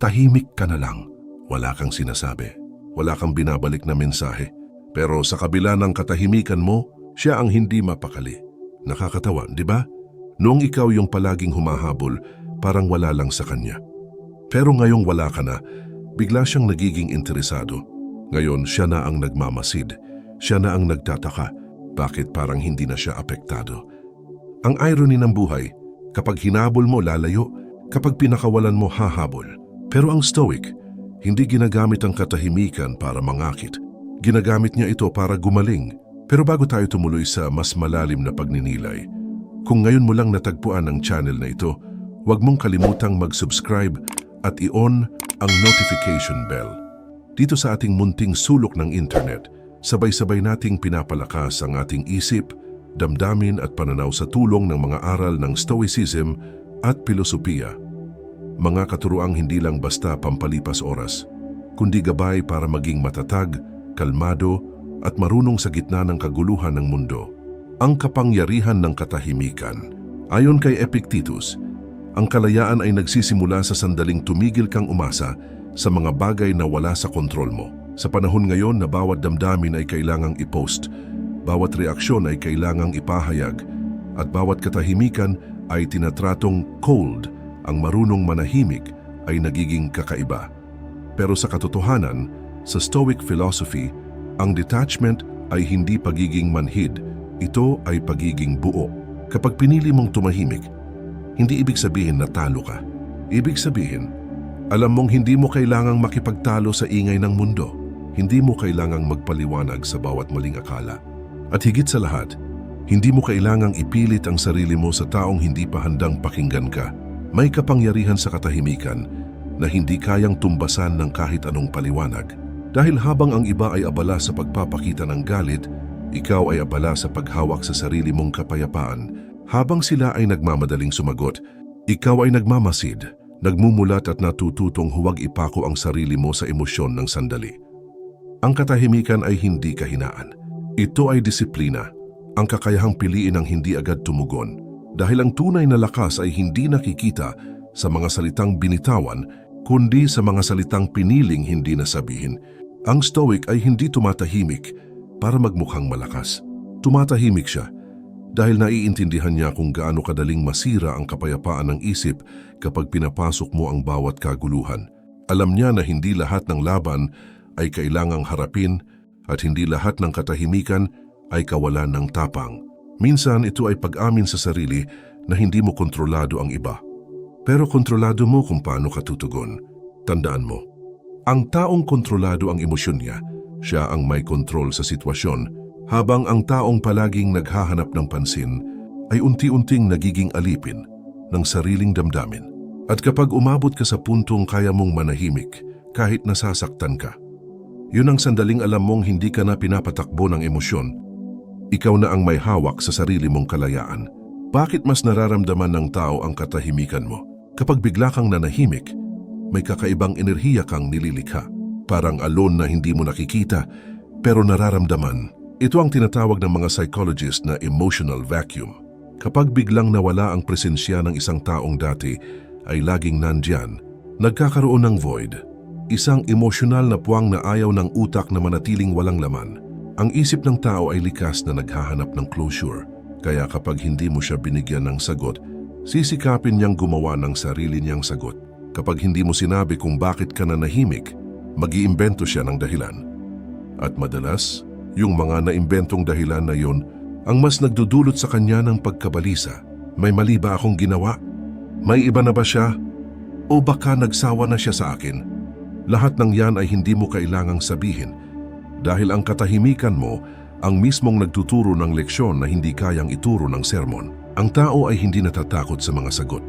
Tahimik ka na lang. Wala kang sinasabi. Wala kang binabalik na mensahe. Pero sa kabila ng katahimikan mo, siya ang hindi mapakali. Nakakatawa, di ba? Noong ikaw yung palaging humahabol, parang wala lang sa kanya. Pero ngayong wala ka na, bigla siyang nagiging interesado. Ngayon siya na ang nagmamasid. Siya na ang nagtataka. Bakit parang hindi na siya apektado? Ang irony ng buhay, kapag hinabol mo lalayo, kapag pinakawalan mo hahabol. Pero ang stoic, hindi ginagamit ang katahimikan para mangakit. Ginagamit niya ito para gumaling. Pero bago tayo tumuloy sa mas malalim na pagninilay, kung ngayon mo lang natagpuan ang channel na ito, huwag mong kalimutang mag-subscribe at i-on ang notification bell. Dito sa ating munting sulok ng internet, sabay-sabay nating pinapalakas ang ating isip, damdamin at pananaw sa tulong ng mga aral ng Stoicism at Pilosopiya. Mga katuruang hindi lang basta pampalipas oras, kundi gabay para maging matatag, kalmado at marunong sa gitna ng kaguluhan ng mundo. Ang kapangyarihan ng katahimikan. Ayon kay Epictetus, ang kalayaan ay nagsisimula sa sandaling tumigil kang umasa sa mga bagay na wala sa kontrol mo. Sa panahon ngayon na bawat damdamin ay kailangang i-post, bawat reaksyon ay kailangang ipahayag, at bawat katahimikan ay tinatratong cold, ang marunong manahimik ay nagiging kakaiba. Pero sa katotohanan, sa Stoic philosophy, ang detachment ay hindi pagiging manhid, ito ay pagiging buo. Kapag pinili mong tumahimik, hindi ibig sabihin na talo ka. Ibig sabihin, alam mong hindi mo kailangang makipagtalo sa ingay ng mundo. Hindi mo kailangang magpaliwanag sa bawat maling akala. At higit sa lahat, hindi mo kailangang ipilit ang sarili mo sa taong hindi pa handang pakinggan ka. May kapangyarihan sa katahimikan na hindi kayang tumbasan ng kahit anong paliwanag. Dahil habang ang iba ay abala sa pagpapakita ng galit, ikaw ay abala sa paghawak sa sarili mong kapayapaan. Habang sila ay nagmamadaling sumagot, ikaw ay nagmamasid, nagmumulat at natututong huwag ipako ang sarili mo sa emosyon ng sandali. Ang katahimikan ay hindi kahinaan. Ito ay disiplina, ang kakayahang piliin ang hindi agad tumugon. Dahil ang tunay na lakas ay hindi nakikita sa mga salitang binitawan, kundi sa mga salitang piniling hindi nasabihin. Ang stoic ay hindi tumatahimik para magmukhang malakas. Tumatahimik siya dahil naiintindihan niya kung gaano kadaling masira ang kapayapaan ng isip kapag pinapasok mo ang bawat kaguluhan. Alam niya na hindi lahat ng laban ay kailangang harapin at hindi lahat ng katahimikan ay kawalan ng tapang. Minsan ito ay pag-amin sa sarili na hindi mo kontrolado ang iba. Pero kontrolado mo kung paano ka tutugon. Tandaan mo, ang taong kontrolado ang emosyon niya, siya ang may kontrol sa sitwasyon, habang ang taong palaging naghahanap ng pansin ay unti-unting nagiging alipin ng sariling damdamin. At kapag umabot ka sa puntong kaya mong manahimik kahit nasasaktan ka, yun ang sandaling alam mong hindi ka na pinapatakbo ng emosyon. Ikaw na ang may hawak sa sarili mong kalayaan. Bakit mas nararamdaman ng tao ang katahimikan mo? Kapag bigla kang nanahimik, may kakaibang enerhiya kang nililikha. Parang alon na hindi mo nakikita, pero nararamdaman. Ito ang tinatawag ng mga psychologist na emotional vacuum. Kapag biglang nawala ang presensya ng isang taong dati, ay laging nandyan. Nagkakaroon ng void. Isang emosyonal na puwang na ayaw ng utak na manatiling walang laman. Ang isip ng tao ay likas na naghahanap ng closure. Kaya kapag hindi mo siya binigyan ng sagot, sisikapin niyang gumawa ng sarili niyang sagot. Kapag hindi mo sinabi kung bakit ka nanahimik, mag-iimbento siya ng dahilan. At madalas, yung mga naimbentong dahilan na yun ang mas nagdudulot sa kanya ng pagkabalisa. May mali ba akong ginawa? May iba na ba siya? O baka nagsawa na siya sa akin? Lahat ng yan ay hindi mo kailangang sabihin dahil ang katahimikan mo ang mismong nagtuturo ng leksyon na hindi kayang ituro ng sermon. Ang tao ay hindi natatakot sa mga sagot.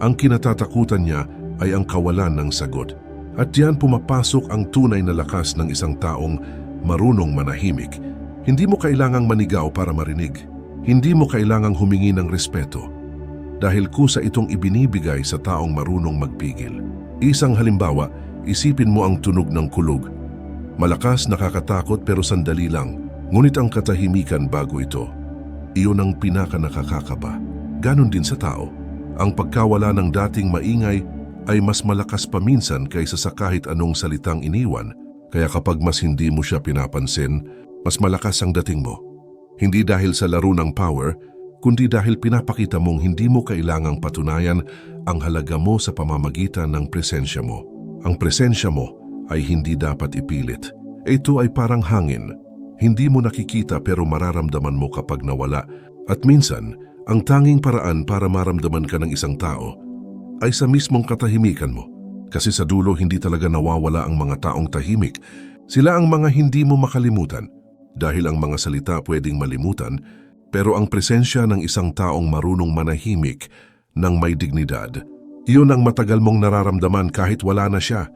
Ang kinatatakutan niya ay ang kawalan ng sagot. At diyan pumapasok ang tunay na lakas ng isang taong marunong manahimik. Hindi mo kailangang manigaw para marinig. Hindi mo kailangang humingi ng respeto. Dahil kusa itong ibinibigay sa taong marunong magpigil. Isang halimbawa, isipin mo ang tunog ng kulog. Malakas, nakakatakot pero sandali lang. Ngunit ang katahimikan bago ito, iyon ang pinaka nakakakaba. Ganon din sa tao. Ang pagkawala ng dating maingay ay mas malakas paminsan kaysa sa kahit anong salitang iniwan. Kaya kapag mas hindi mo siya pinapansin, mas malakas ang dating mo. Hindi dahil sa laro ng power, kundi dahil pinapakita mong hindi mo kailangang patunayan ang halaga mo sa pamamagitan ng presensya mo. Ang presensya mo ay hindi dapat ipilit. Ito ay parang hangin. Hindi mo nakikita pero mararamdaman mo kapag nawala. At minsan, ang tanging paraan para maramdaman ka ng isang tao ay sa mismong katahimikan mo. Kasi sa dulo hindi talaga nawawala ang mga taong tahimik. Sila ang mga hindi mo makalimutan. Dahil ang mga salita pwedeng malimutan, pero ang presensya ng isang taong marunong manahimik ng may dignidad, iyon ang matagal mong nararamdaman kahit wala na siya.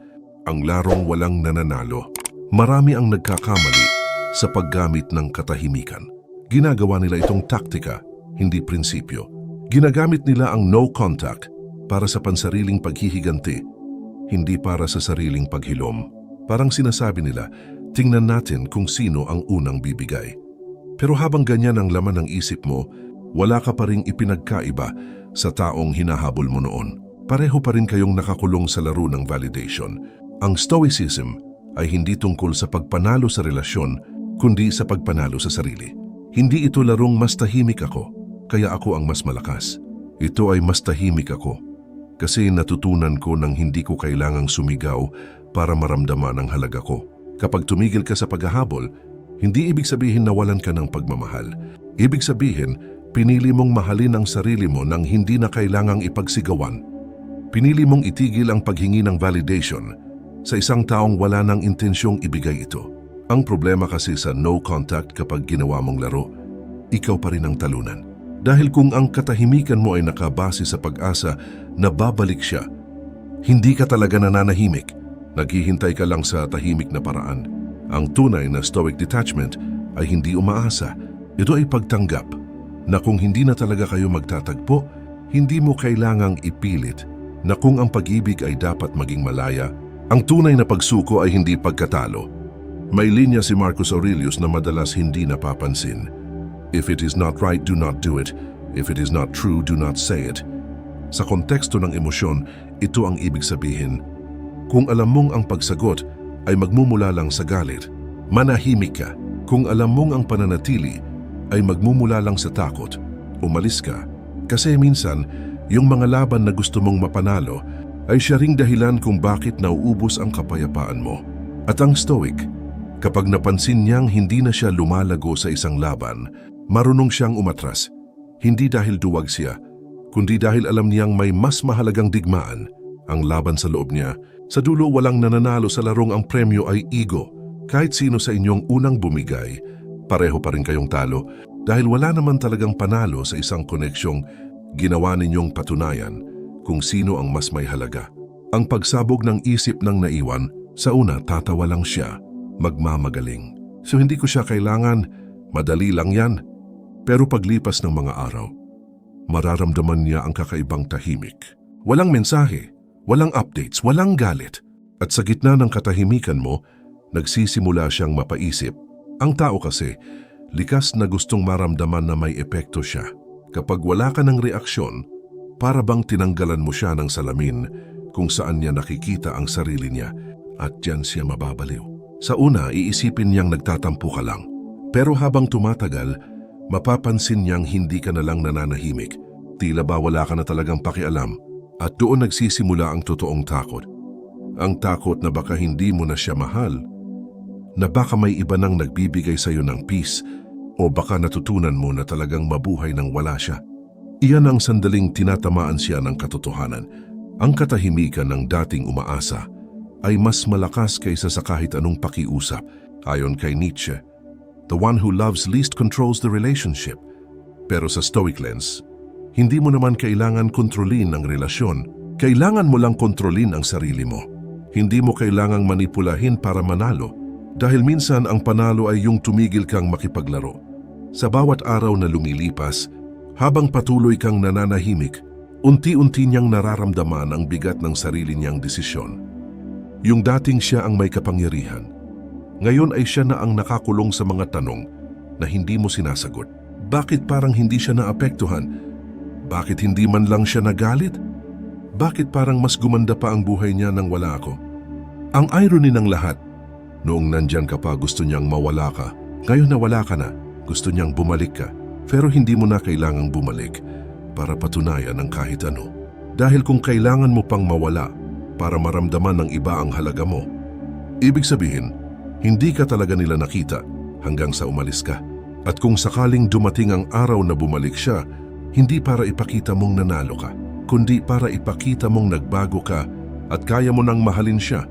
Ang larong walang nananalo. Marami ang nagkakamali sa paggamit ng katahimikan. Ginagawa nila itong taktika, hindi prinsipyo. Ginagamit nila ang no contact para sa pansariling paghihiganti, hindi para sa sariling paghilom. Parang sinasabi nila, tingnan natin kung sino ang unang bibigay. Pero habang ganyan ang laman ng isip mo, wala ka pa ring ipinagkaiba sa taong hinahabol mo noon. Pareho pa rin kayong nakakulong sa laro ng validation. Ang stoicism ay hindi tungkol sa pagpanalo sa relasyon, kundi sa pagpanalo sa sarili. Hindi ito larong mas tahimik ako, kaya ako ang mas malakas. Ito ay mas tahimik ako, kasi natutunan ko nang hindi ko kailangang sumigaw para maramdaman ang halaga ko. Kapag tumigil ka sa paghahabol, hindi ibig sabihin nawalan ka ng pagmamahal. Ibig sabihin, pinili mong mahalin ang sarili mo nang hindi na kailangang ipagsigawan. Pinili mong itigil ang paghingi ng validation sa isang taong wala nang intensyong ibigay ito. Ang problema kasi sa no contact kapag ginawa mong laro, ikaw pa rin ang talunan. Dahil kung ang katahimikan mo ay nakabase sa pag-asa na babalik siya, hindi ka talaga nananahimik. Naghihintay ka lang sa tahimik na paraan. Ang tunay na stoic detachment ay hindi umaasa. Ito ay pagtanggap na kung hindi na talaga kayo magtatagpo, hindi mo kailangang ipilit na kung ang pag-ibig ay dapat maging malaya, ang tunay na pagsuko ay hindi pagkatalo. May linya si Marcus Aurelius na madalas hindi napapansin. If it is not right, do not do it. If it is not true, do not say it. Sa konteksto ng emosyon, ito ang ibig sabihin. Kung alam mong ang pagsagot ay magmumula lang sa galit, manahimik ka. Kung alam mong ang pananatili ay magmumula lang sa takot, umalis ka. Kasi minsan, yung mga laban na gusto mong mapanalo ay siya ring dahilan kung bakit nauubos ang kapayapaan mo. At ang stoic, kapag napansin niyang hindi na siya lumalago sa isang laban, marunong siyang umatras. Hindi dahil duwag siya, kundi dahil alam niyang may mas mahalagang digmaan, ang laban sa loob niya. Sa dulo walang nananalo sa larong ang premyo ay ego. Kahit sino sa inyong unang bumigay, pareho pa rin kayong talo dahil wala naman talagang panalo sa isang koneksyong ginawa ninyong patunayan kung sino ang mas may halaga. Ang pagsabog ng isip ng naiwan, sa una tatawa lang siya, magmamagaling. So hindi ko siya kailangan, madali lang yan. Pero paglipas ng mga araw, mararamdaman niya ang kakaibang tahimik. Walang mensahe, walang updates, walang galit. At sa gitna ng katahimikan mo, nagsisimula siyang mapaisip. Ang tao kasi, likas na gustong maramdaman na may epekto siya. Kapag wala ka ng reaksyon, para bang tinanggalan mo siya ng salamin kung saan niya nakikita ang sarili niya at diyan siya mababaliw. Sa una, iisipin niyang nagtatampo ka lang. Pero habang tumatagal, mapapansin niyang hindi ka na lang nananahimik. Tila ba wala ka na talagang pakialam at doon nagsisimula ang totoong takot. Ang takot na baka hindi mo na siya mahal, na baka may iba nang nagbibigay sa iyo ng peace o baka natutunan mo na talagang mabuhay nang wala siya. Iyan ang sandaling tinatamaan siya ng katotohanan. Ang katahimikan ng dating umaasa ay mas malakas kaysa sa kahit anong pakiusap, ayon kay Nietzsche. The one who loves least controls the relationship. Pero sa Stoic lens, hindi mo naman kailangan kontrolin ang relasyon. Kailangan mo lang kontrolin ang sarili mo. Hindi mo kailangang manipulahin para manalo. Dahil minsan ang panalo ay yung tumigil kang makipaglaro. Sa bawat araw na lumilipas, habang patuloy kang nananahimik, unti-unti niyang nararamdaman ang bigat ng sarili niyang desisyon. Yung dating siya ang may kapangyarihan, ngayon ay siya na ang nakakulong sa mga tanong na hindi mo sinasagot. Bakit parang hindi siya naapektuhan? Bakit hindi man lang siya nagalit? bakit parang mas gumanda pa ang buhay niya nang wala ako? Ang irony ng lahat, noong nandyan ka pa gusto niyang mawala ka. Ngayon na wala ka na, gusto niyang bumalik ka. Pero hindi mo na kailangang bumalik para patunayan ang kahit ano. Dahil kung kailangan mo pang mawala para maramdaman ng iba ang halaga mo, ibig sabihin, hindi ka talaga nila nakita hanggang sa umalis ka. At kung sakaling dumating ang araw na bumalik siya, hindi para ipakita mong nanalo ka, kundi para ipakita mong nagbago ka at kaya mo nang mahalin siya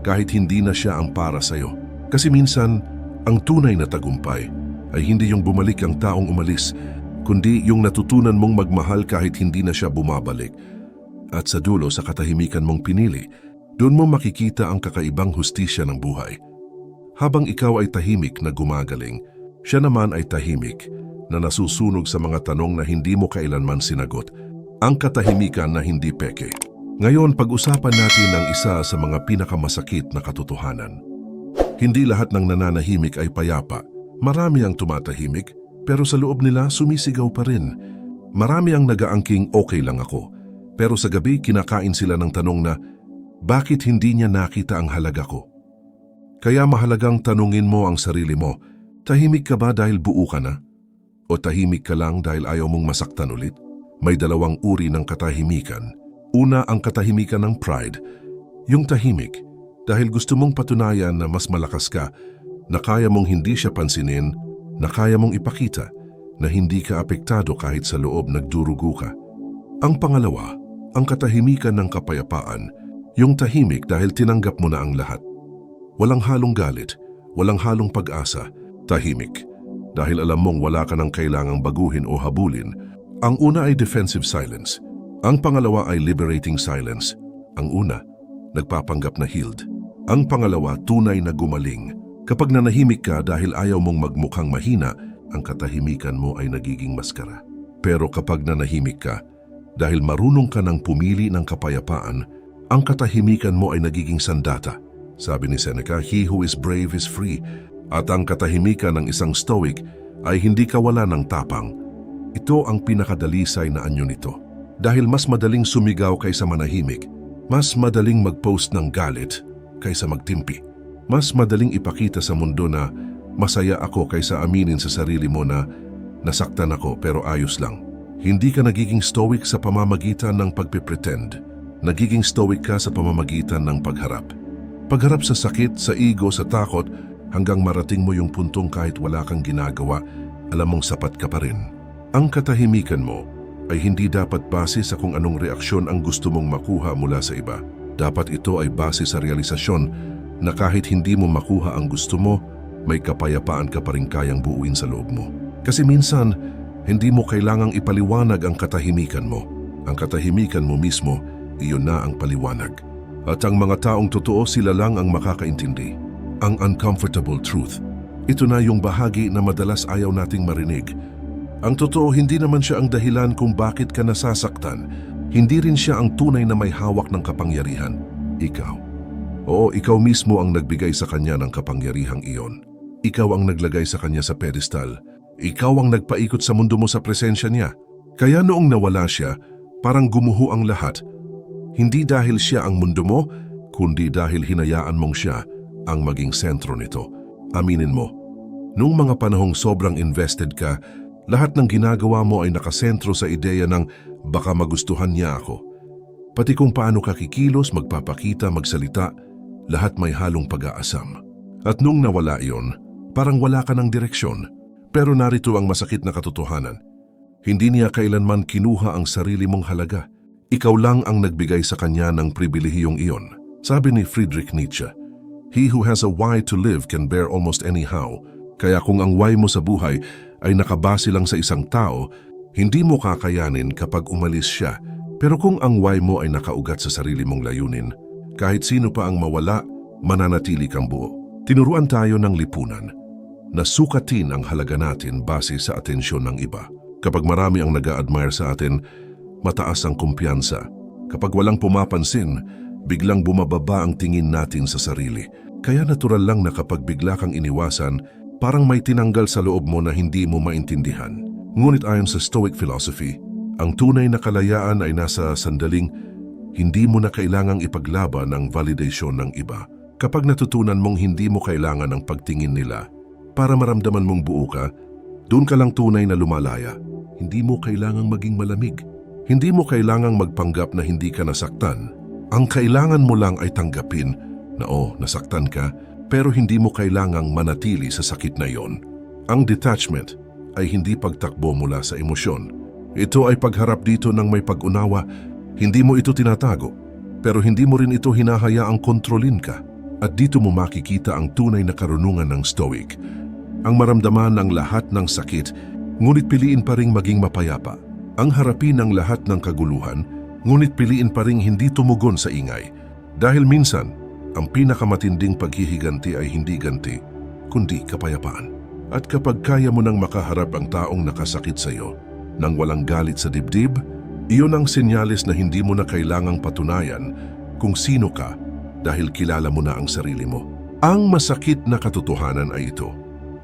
kahit hindi na siya ang para sa'yo. Kasi minsan, ang tunay na tagumpay ay hindi yung bumalik ang taong umalis, kundi yung natutunan mong magmahal kahit hindi na siya bumabalik. At sa dulo sa katahimikan mong pinili, doon mo makikita ang kakaibang hustisya ng buhay. Habang ikaw ay tahimik na gumagaling, siya naman ay tahimik na nasusunog sa mga tanong na hindi mo kailanman sinagot. Ang katahimikan na hindi peke. Ngayon, pag-usapan natin ang isa sa mga pinakamasakit na katotohanan. Hindi lahat ng nananahimik ay payapa. Marami ang tumatahimik, pero sa loob nila sumisigaw pa rin. Marami ang nagaangking okay lang ako, pero sa gabi kinakain sila ng tanong na, bakit hindi niya nakita ang halaga ko? Kaya mahalagang tanungin mo ang sarili mo, tahimik ka ba dahil buo ka na? O tahimik ka lang dahil ayaw mong masaktan ulit? May dalawang uri ng katahimikan. Una ang katahimikan ng pride, yung tahimik dahil gusto mong patunayan na mas malakas ka, na kaya mong hindi siya pansinin, na kaya mong ipakita na hindi ka apektado kahit sa loob nagdurugo ka. Ang pangalawa, ang katahimikan ng kapayapaan, yung tahimik dahil tinanggap mo na ang lahat. Walang halong galit, walang halong pag-asa, tahimik. Dahil alam mong wala ka nang kailangang baguhin o habulin, ang una ay defensive silence. Ang pangalawa ay liberating silence. Ang una, nagpapanggap na healed. Ang pangalawa, tunay na gumaling. Kapag nanahimik ka dahil ayaw mong magmukhang mahina, ang katahimikan mo ay nagiging maskara. Pero kapag nanahimik ka, dahil marunong ka ng pumili ng kapayapaan, ang katahimikan mo ay nagiging sandata. Sabi ni Seneca, He who is brave is free. At ang katahimikan ng isang stoic ay hindi kawala ng tapang. Ito ang pinakadalisay na anyo nito. Dahil mas madaling sumigaw kaysa manahimik, mas madaling mag-post ng galit kaysa magtimpi. Mas madaling ipakita sa mundo na masaya ako kaysa aminin sa sarili mo na nasaktan ako pero ayos lang. Hindi ka nagiging stoic sa pamamagitan ng pagpipretend. Nagiging stoic ka sa pamamagitan ng pagharap. Pagharap sa sakit, sa ego, sa takot, hanggang marating mo yung puntong kahit wala kang ginagawa, alam mong sapat ka pa rin. Ang katahimikan mo ay hindi dapat base sa kung anong reaksyon ang gusto mong makuha mula sa iba. Dapat ito ay base sa realisasyon na kahit hindi mo makuha ang gusto mo, may kapayapaan ka pa rin kayang buuin sa loob mo. Kasi minsan, hindi mo kailangang ipaliwanag ang katahimikan mo. Ang katahimikan mo mismo, iyon na ang paliwanag. At ang mga taong totoo sila lang ang makakaintindi. Ang uncomfortable truth. Ito na yung bahagi na madalas ayaw nating marinig. Ang totoo, hindi naman siya ang dahilan kung bakit ka nasasaktan. Hindi rin siya ang tunay na may hawak ng kapangyarihan. Ikaw. Oo, ikaw mismo ang nagbigay sa kanya ng kapangyarihang iyon. Ikaw ang naglagay sa kanya sa pedestal. Ikaw ang nagpaikot sa mundo mo sa presensya niya. Kaya noong nawala siya, parang gumuho ang lahat. Hindi dahil siya ang mundo mo, kundi dahil hinayaan mong siya ang maging sentro nito. Aminin mo, nung mga panahong sobrang invested ka, lahat ng ginagawa mo ay nakasentro sa ideya ng baka magustuhan niya ako. Pati kung paano ka kikilos, magpapakita, magsalita, lahat may halong pag-aasam. At nung nawala iyon, parang wala ka ng direksyon. Pero narito ang masakit na katotohanan. Hindi niya kailanman kinuha ang sarili mong halaga. Ikaw lang ang nagbigay sa kanya ng pribilehiyong iyon. Sabi ni Friedrich Nietzsche, He who has a why to live can bear almost anyhow. Kaya kung ang why mo sa buhay ay nakabase lang sa isang tao, hindi mo kakayanin kapag umalis siya. Pero kung ang why mo ay nakaugat sa sarili mong layunin, kahit sino pa ang mawala, mananatili kang buo. Tinuruan tayo ng lipunan na sukatin ang halaga natin base sa atensyon ng iba. Kapag marami ang nag admire sa atin, mataas ang kumpiyansa. Kapag walang pumapansin, biglang bumababa ang tingin natin sa sarili. Kaya natural lang na kapag bigla kang iniwasan, parang may tinanggal sa loob mo na hindi mo maintindihan. Ngunit ayon sa Stoic philosophy, ang tunay na kalayaan ay nasa sandaling Hindi mo na kailangang ipaglaban ang validation ng iba. Kapag natutunan mong hindi mo kailangan ang pagtingin nila para maramdaman mong buo ka, doon ka lang tunay na lumalaya. Hindi mo kailangang maging malamig. Hindi mo kailangang magpanggap na hindi ka nasaktan. Ang kailangan mo lang ay tanggapin na oh, nasaktan ka, pero hindi mo kailangang manatili sa sakit na yon. Ang detachment ay hindi pagtakbo mula sa emosyon. Ito ay pagharap dito ng may pag-unawa. Hindi mo ito tinatago, pero hindi mo rin ito hinahayaang kontrolin ka. At dito mo makikita ang tunay na karunungan ng Stoic. Ang maramdaman ng lahat ng sakit, ngunit piliin pa ring maging mapayapa. Ang harapin ang lahat ng kaguluhan, ngunit piliin pa ring hindi tumugon sa ingay. Dahil minsan, ang pinakamatinding paghihiganti ay hindi ganti, kundi kapayapaan. At kapag kaya mo nang makaharap ang taong nakasakit sa iyo, nang walang galit sa dibdib, iyon ang senyales na hindi mo na kailangang patunayan kung sino ka dahil kilala mo na ang sarili mo. Ang masakit na katotohanan ay ito.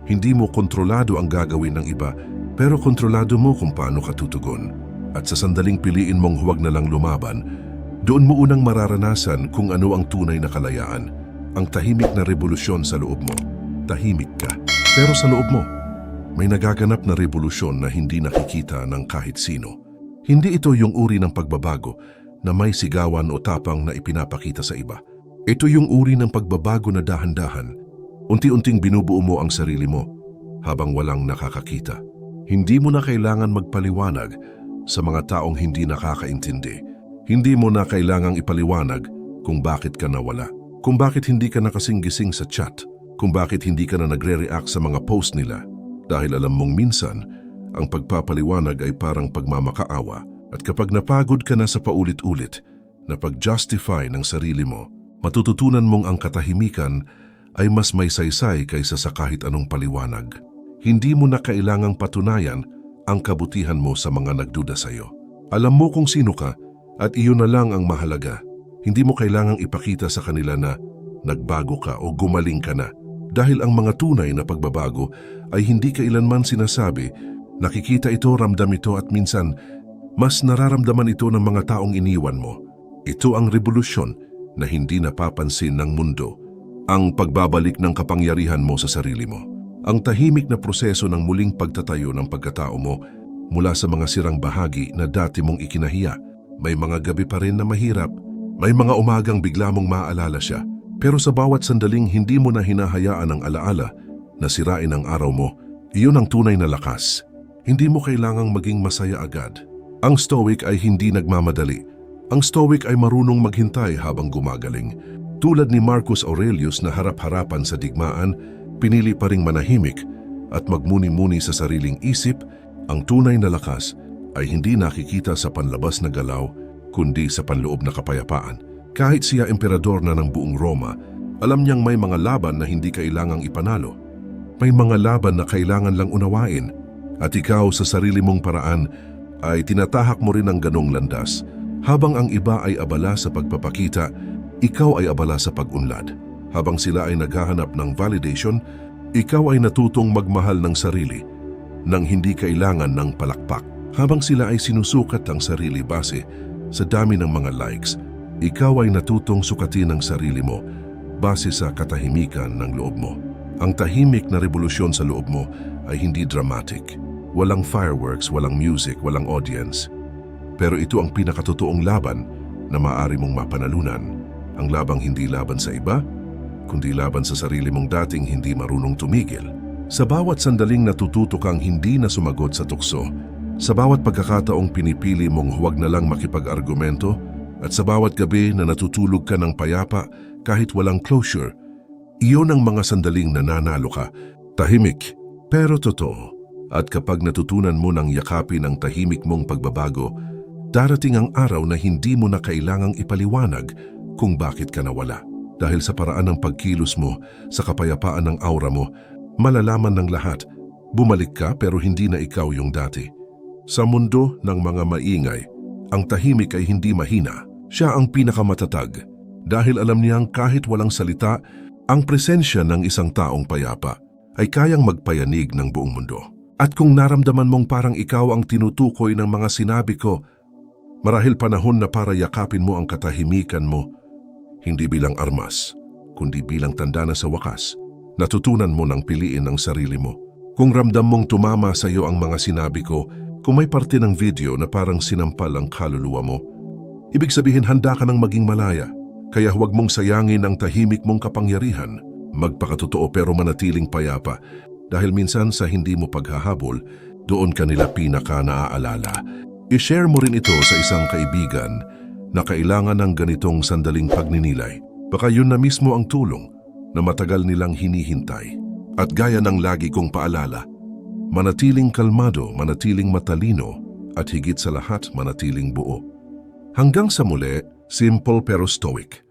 Hindi mo kontrolado ang gagawin ng iba, pero kontrolado mo kung paano ka tutugon. At sa sandaling piliin mong huwag na lang lumaban, doon mo unang mararanasan kung ano ang tunay na kalayaan, ang tahimik na revolusyon sa loob mo. Tahimik ka, pero sa loob mo, may nagaganap na revolusyon na hindi nakikita ng kahit sino. Hindi ito yung uri ng pagbabago na may sigawan o tapang na ipinapakita sa iba. Ito yung uri ng pagbabago na dahan-dahan. Unti-unting binubuo mo ang sarili mo habang walang nakakakita. Hindi mo na kailangan magpaliwanag sa mga taong hindi nakakaintindi. Hindi mo na kailangang ipaliwanag kung bakit ka nawala, kung bakit hindi ka nakasing-gising sa chat, kung bakit hindi ka na nagre-react sa mga post nila. Dahil alam mong minsan, ang pagpapaliwanag ay parang pagmamakaawa at kapag napagod ka na sa paulit-ulit na pag-justify ng sarili mo, matututunan mong ang katahimikan ay mas may saysay kaysa sa kahit anong paliwanag. Hindi mo na kailangang patunayan ang kabutihan mo sa mga nagduda sa iyo. Alam mo kung sino ka at iyon na lang ang mahalaga. Hindi mo kailangang ipakita sa kanila na nagbago ka o gumaling ka na dahil ang mga tunay na pagbabago ay hindi kailanman sinasabi, nakikita ito, ramdam ito at minsan mas nararamdaman ito ng mga taong iniwan mo. Ito ang revolusyon na hindi napapansin ng mundo. Ang pagbabalik ng kapangyarihan mo sa sarili mo. Ang tahimik na proseso ng muling pagtatayo ng pagkatao mo mula sa mga sirang bahagi na dati mong ikinahiya. May mga gabi pa rin na mahirap. May mga umagang bigla mong maaalala siya. Pero sa bawat sandaling hindi mo na hinahayaan ang alaala na sirain ang araw mo, iyon ang tunay na lakas. Hindi mo kailangang maging masaya agad. Ang Stoic ay hindi nagmamadali. Ang Stoic ay marunong maghintay habang gumagaling. Tulad ni Marcus Aurelius na harap-harapan sa digmaan, pinili pa ring manahimik at magmuni-muni sa sariling isip, ang tunay na lakas ay hindi nakikita sa panlabas na galaw, kundi sa panloob na kapayapaan. Kahit siya emperador na ng buong Roma, alam niyang may mga laban na hindi kailangang ipanalo. May mga laban na kailangan lang unawain. At ikaw sa sarili mong paraan ay tinatahak mo rin ang ganong landas. Habang ang iba ay abala sa pagpapakita, ikaw ay abala sa pag-unlad. Habang sila ay naghahanap ng validation, ikaw ay natutong magmahal ng sarili nang hindi kailangan ng palakpak. Habang sila ay sinusukat ang sarili base sa dami ng mga likes, ikaw ay natutong sukatin ang sarili mo base sa katahimikan ng loob mo. Ang tahimik na revolusyon sa loob mo ay hindi dramatic. Walang fireworks, walang music, walang audience. Pero ito ang pinakatotoong laban na maaari mong mapanalunan. Ang labang hindi laban sa iba, kundi laban sa sarili mong dating hindi marunong tumigil. Sa bawat sandaling natututo kang hindi na sumagot sa tukso, sa bawat pagkakataong pinipili mong huwag na lang makipag-argumento, at sa bawat gabi na natutulog ka ng payapa kahit walang closure, iyon ang mga sandaling nananalo ka, tahimik, pero totoo. At kapag natutunan mo ng yakapin ang tahimik mong pagbabago, darating ang araw na hindi mo na kailangang ipaliwanag kung bakit ka nawala. Dahil sa paraan ng pagkilos mo, sa kapayapaan ng aura mo, malalaman ng lahat, bumalik ka pero hindi na ikaw yung dati. Sa mundo ng mga maingay, ang tahimik ay hindi mahina. Siya ang pinakamatatag dahil alam niyang kahit walang salita, ang presensya ng isang taong payapa ay kayang magpayanig ng buong mundo. At kung naramdaman mong parang ikaw ang tinutukoy ng mga sinabi ko, Marahil panahon na para yakapin mo ang katahimikan mo, hindi bilang armas, kundi bilang tanda na sa wakas, natutunan mo nang piliin ang sarili mo. Kung ramdam mong tumama sa iyo ang mga sinabi ko, kung may parte ng video na parang sinampal ang kaluluwa mo, ibig sabihin handa ka ng maging malaya. Kaya huwag mong sayangin ang tahimik mong kapangyarihan. Magpakatotoo pero manatiling payapa. Dahil minsan sa hindi mo paghahabol, doon ka nila pinaka naaalala. I-share mo rin ito sa isang kaibigan na kailangan ng ganitong sandaling pagninilay. Baka yun na mismo ang tulong na matagal nilang hinihintay. At gaya ng lagi kong paalala, manatiling kalmado, manatiling matalino, at higit sa lahat manatiling buo. Hanggang sa muli, simple pero stoic.